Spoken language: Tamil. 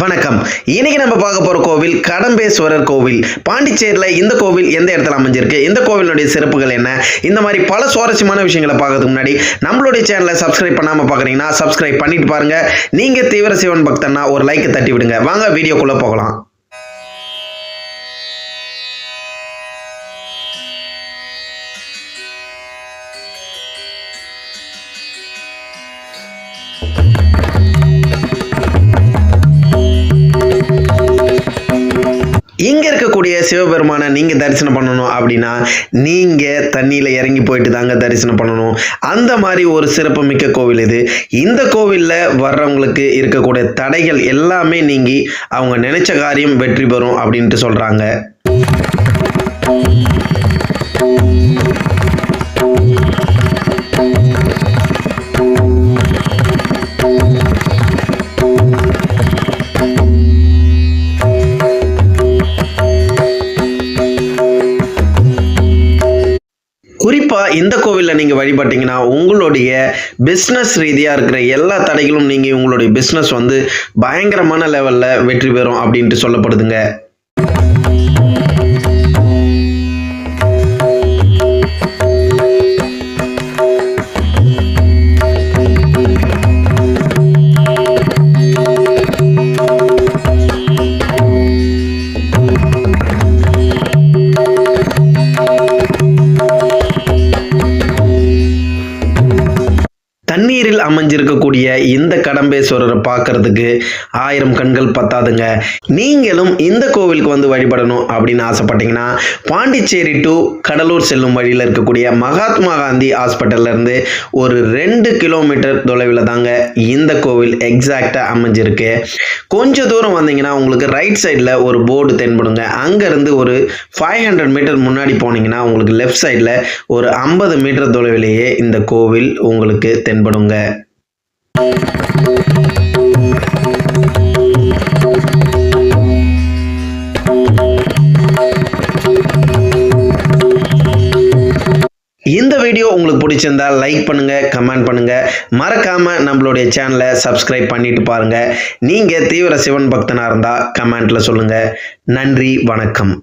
வணக்கம். இன்னைக்கு நம்ம பார்க்க போற கோவில் கடம்பேஸ்வரர் கோவில். பாண்டிச்சேரியில் இந்த கோவில் எந்த இடத்துல அமைஞ்சிருக்கு? இந்த கோவிலுடைய சிறப்புகள் என்ன? இந்த மாதிரி பல சுவாரஸ்யமான விஷயங்களை பார்க்கறதுக்கு முன்னாடி நம்மளுடைய சேனலை சப்ஸ்கிரைப் பண்ணாம பார்க்குறீங்கன்னா சப்ஸ்கிரைப் பண்ணிட்டு பாருங்க. நீங்க தீவிர சிவன் பக்தன்னா ஒரு லைக் தட்டி விடுங்க வாங்க வீடியோக்குள்ள போகலாம். சிவபெருமானை நீங்க தரிசனம் பண்ணணும் அப்படின்னா நீங்க தண்ணியில இறங்கி போயிட்டு தாங்க தரிசனம் பண்ணணும். அந்த மாதிரி ஒரு சிறப்பு மிக்க கோவில் இது. இந்த கோவில்ல வர்றவங்களுக்கு இருக்கக்கூடிய தடைகள் எல்லாமே நீங்கி அவங்க நினைச்ச காரியம் வெற்றி பெறும் அப்படின்ட்டு சொல்றாங்க. குறிப்பாக இந்த கோவிலில் நீங்கள் வழிபட்டீங்கன்னா உங்களுடைய பிஸ்னஸ் ரீதியாக இருக்கிற எல்லா தடைகளும் நீங்கள் உங்களுடைய பிஸ்னஸ் வந்து பயங்கரமான லெவலில் வெற்றி பெறும் அப்படின்ட்டு சொல்லப்படுதுங்க. தண்ணீரில் அமைஞ்சிருக்கக்கூடிய இந்த கடம்பேஸ்வரரை பார்க்கறதுக்கு ஆயிரம் கண்கள் பத்தாதுங்க. நீங்களும் இந்த கோவிலுக்கு வந்து வழிபடணும் அப்படின்னு ஆசைப்பட்டீங்கன்னா பாண்டிச்சேரி டு கடலூர் செல்லும் வழியில் இருக்கக்கூடிய மகாத்மா காந்தி ஹாஸ்பிட்டல்ல இருந்து ஒரு ரெண்டு கிலோமீட்டர் தொலைவில் தாங்க இந்த கோவில் எக்ஸாக்டாக அமைஞ்சிருக்கு. கொஞ்ச தூரம் வந்தீங்கன்னா உங்களுக்கு ரைட் சைடில் ஒரு போர்டு தென்படுங்க. அங்கேருந்து ஒரு ஃபைவ் ஹண்ட்ரட் மீட்டர் முன்னாடி போனீங்கன்னா உங்களுக்கு லெஃப்ட் சைடில் ஒரு ஐம்பது மீட்டர் தொலைவிலேயே இந்த கோவில் உங்களுக்கு பயன்படுங்க. இந்த வீடியோ உங்களுக்கு பிடிச்சிருந்தா லைக் பண்ணுங்க கமெண்ட் பண்ணுங்க. மறக்காம நம்மளுடைய சேனலை சப்ஸ்கிரைப் பண்ணிட்டு பாருங்க. நீங்க தீவிர சிவன் பக்தனா இருந்தா கமெண்ட்ல சொல்லுங்க. நன்றி வணக்கம்.